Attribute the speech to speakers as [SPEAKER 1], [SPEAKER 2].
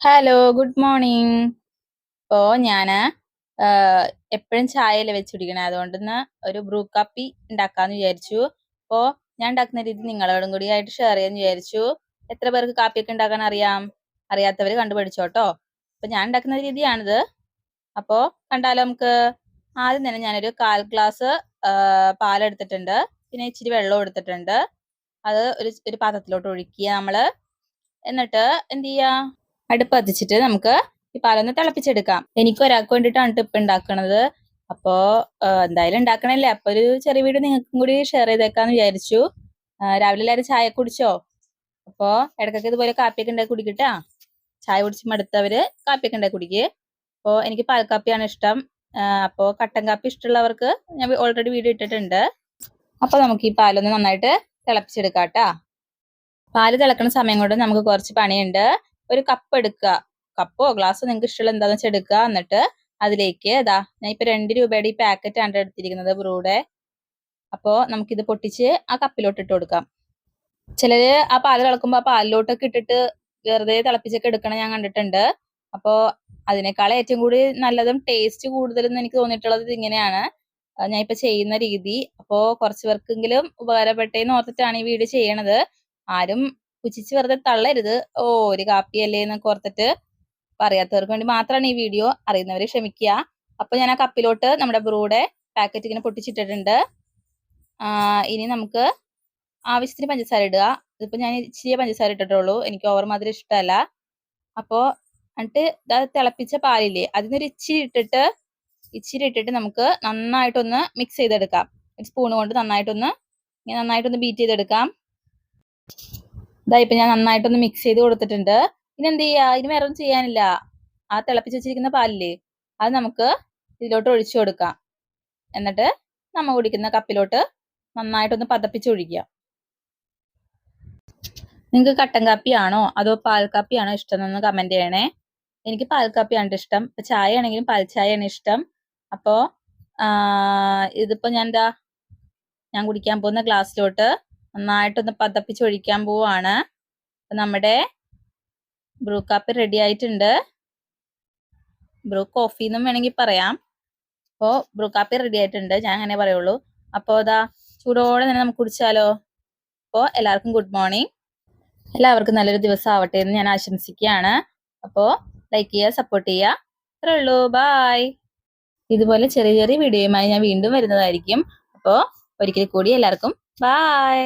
[SPEAKER 1] Hello good morning ഇപ്പോൾ ഞാൻ എപ്പോഴും ചായയല്ലേ വെച്ച് കുടിക്കണേ അതുകൊണ്ട് ഒരു ബ്രൂ കാപ്പി ഉണ്ടാക്കാമെന്ന് വിചാരിച്ചു. അപ്പോൾ ഞാൻ ഉണ്ടാക്കുന്ന രീതി നിങ്ങളോടും കൂടി ആയിട്ട് ഷെയർ ചെയ്യാമെന്ന് വിചാരിച്ചു. എത്ര പേർക്ക് കാപ്പിയൊക്കെ ഉണ്ടാക്കാൻ അറിയാം? അറിയാത്തവർ കണ്ടു പഠിച്ചോട്ടോ? അപ്പോൾ ഞാൻ ഉണ്ടാക്കുന്ന രീതിയാണിത്. അപ്പോൾ കണ്ടാലോ നമുക്ക് ആദ്യം തന്നെ ഞാനൊരു കാൽ ഗ്ലാസ് പാലെടുത്തിട്ടുണ്ട് പിന്നെ ഇച്ചിരി വെള്ളം എടുത്തിട്ടുണ്ട്. അത് ഒരു ഒരു പാത്രത്തിലോട്ട് ഒഴിക്കുക നമ്മൾ എന്നിട്ട് എന്ത് ചെയ്യുക അടുപ്പ് കത്തിച്ചിട്ട് നമുക്ക് ഈ പാലൊന്ന് തിളപ്പിച്ചെടുക്കാം. എനിക്ക് ഒരാൾക്ക് വേണ്ടിയിട്ടാണ് ഇപ്പം ഉണ്ടാക്കണത് അപ്പോ എന്തായാലും ഉണ്ടാക്കണല്ലേ അപ്പൊ ഒരു ചെറിയ വീഡിയോ നിങ്ങൾക്കും കൂടി ഷെയർ ചെയ്തേക്കാന്ന് വിചാരിച്ചു. രാവിലെ എല്ലാവരും ചായ കുടിച്ചോ? അപ്പോ ഇടക്കൊക്കെ ഇതുപോലെ കാപ്പിയൊക്കെ ഉണ്ടാക്കി കുടിക്കട്ടാ ചായ കുടിച്ച് മടുത്തവര് കാപ്പിയൊക്കെ ഉണ്ടാക്കി കുടിക്കുക അപ്പോ എനിക്ക് പാൽക്കാപ്പിയാണ് ഇഷ്ടം. അപ്പോ കട്ടൻ കാപ്പി ഇഷ്ടമുള്ളവർക്ക് ഞാൻ ഓൾറെഡി വീഡിയോ ഇട്ടിട്ടുണ്ട്. അപ്പൊ നമുക്ക് ഈ പാലൊന്ന് നന്നായിട്ട് തിളപ്പിച്ചെടുക്കാട്ടാ പാൽ തിളക്കുന്ന സമയം കൊണ്ട് നമുക്ക് കുറച്ച് പണിയുണ്ട്. ഒരു കപ്പ് എടുക്കുക കപ്പോ ഗ്ലാസ്സോ നിങ്ങൾക്ക് ഇഷ്ടമുള്ള എന്താണെന്ന് വെച്ചാൽ എടുക്കുക എന്നിട്ട് അതിലേക്ക് ഇതാ ഞാൻ ഇപ്പൊ രണ്ട് രൂപയുടെ ഈ പാക്കറ്റ് ആണ് എടുത്തിരിക്കുന്നത് ബ്രൂടെ. അപ്പോ നമുക്കിത് പൊട്ടിച്ച് ആ കപ്പിലോട്ട് ഇട്ട് കൊടുക്കാം. ചിലര് ആ പാൽ തിളക്കുമ്പോ ആ പാലിലോട്ടൊക്കെ ഇട്ടിട്ട് വെറുതെ തിളപ്പിച്ചൊക്കെ എടുക്കണം ഞാൻ കണ്ടിട്ടുണ്ട്. അപ്പോ അതിനേക്കാൾ ഏറ്റവും കൂടി നല്ലതും ടേസ്റ്റ് കൂടുതലും എനിക്ക് തോന്നിയിട്ടുള്ളത് ഇങ്ങനെയാണ്. ഞാൻ ഇപ്പൊ ചെയ്യുന്ന രീതി. അപ്പോ കുറച്ച് പേർക്കെങ്കിലും ഉപകാരപ്പെട്ടേന്ന് ഓർത്തിട്ടാണ് ഈ വീഡിയോ ചെയ്യണത്. ആരും പുച്ഛിച്ച് വെറുതെ തള്ളരുത്. ഓ ഒരു കാപ്പിയല്ലേ എന്നൊക്കെ ഓർത്തിട്ട് പറയാത്തവർക്ക് വേണ്ടി മാത്രമാണ് ഈ വീഡിയോ അറിയുന്നവരെ ക്ഷമിക്കുക അപ്പൊ ഞാൻ ആ കപ്പിലോട്ട് നമ്മുടെ ബ്രൂടെ പാക്കറ്റ് ഇങ്ങനെ പൊട്ടിച്ചിട്ടിട്ടുണ്ട്. ഇനി നമുക്ക് ആവശ്യത്തിന് പഞ്ചസാര ഇടുക. ഇതിപ്പോ ഞാൻ ഇച്ചിരി പഞ്ചസാര ഇട്ടിട്ടുള്ളൂ. എനിക്ക് ഓവർ മാതിരി ഇഷ്ടമല്ല അപ്പോ എന്നിട്ട് തിളപ്പിച്ച പാലില്ലേ അതിനൊരു ഇച്ചിരി ഇട്ടിട്ട് ഇച്ചിരി ഇട്ടിട്ട് നമുക്ക് നന്നായിട്ടൊന്ന് മിക്സ് ചെയ്തെടുക്കാം. സ്പൂൺ കൊണ്ട് നന്നായിട്ടൊന്ന് ഇങ്ങനെ നന്നായിട്ടൊന്ന് ബീറ്റ് ചെയ്തെടുക്കാം. ഇതാ ഇപ്പൊ ഞാൻ നന്നായിട്ടൊന്ന് മിക്സ് ചെയ്ത് കൊടുത്തിട്ടുണ്ട്. ഇനി എന്ത് ചെയ്യാ? ഇനി വേറെ ഒന്നും ചെയ്യാനില്ല. ആ തിളപ്പിച്ച് വെച്ചിരിക്കുന്ന പാലില്ലേ? അത് നമുക്ക് ഇതിലോട്ട് ഒഴിച്ചു കൊടുക്കാം. എന്നിട്ട് നമ്മ കുടിക്കുന്ന കപ്പിലോട്ട് നന്നായിട്ടൊന്ന് പതപ്പിച്ച് ഒഴിക്കുക നിങ്ങൾക്ക് കട്ടൻ കാപ്പിയാണോ? അതോ പാൽ കാപ്പിയാണോ ഇഷ്ടം എന്ന് കമന്റ് ചെയ്യണേ. എനിക്ക് പാൽ കാപ്പിയാണ് ഇഷ്ടം. ഇപ്പൊ ചായ ആണെങ്കിലും പാൽ ചായയാണ് ഇഷ്ടം. അപ്പോ ഇതിപ്പോ ഞാൻ എന്താ ഞാൻ കുടിക്കാൻ പോകുന്ന ഗ്ലാസ്സിലോട്ട് നന്നായിട്ടൊന്ന് പതപ്പിച്ച് ഒഴിക്കാൻ പോവാണ്. നമ്മുടെ ബ്രൂ കാപ്പി റെഡി ആയിട്ടുണ്ട്. ബ്രൂ കോഫി എന്നും വേണമെങ്കിൽ പറയാം. അപ്പോൾ ബ്രൂ കാപ്പി റെഡി ആയിട്ടുണ്ട്. ഞാൻ അങ്ങനെ പറയുള്ളൂ. അപ്പോൾ അതാ ചൂടോടെ തന്നെ നമുക്ക് കുടിച്ചാലോ? അപ്പോൾ എല്ലാവർക്കും ഗുഡ് മോർണിംഗ് എല്ലാവർക്കും നല്ലൊരു ദിവസം ആവട്ടെ എന്ന് ഞാൻ ആശംസിക്കുകയാണ്. അപ്പോൾ ലൈക്ക് ചെയ്യുക സപ്പോർട്ട് ചെയ്യുക. അത്രേ ഉള്ളൂ. ബായ് ഇതുപോലെ ചെറിയ ചെറിയ വീഡിയോയുമായി ഞാൻ വീണ്ടും വരുന്നതായിരിക്കും. അപ്പോൾ ഒരിക്കൽ കൂടി എല്ലാവർക്കും ബായ്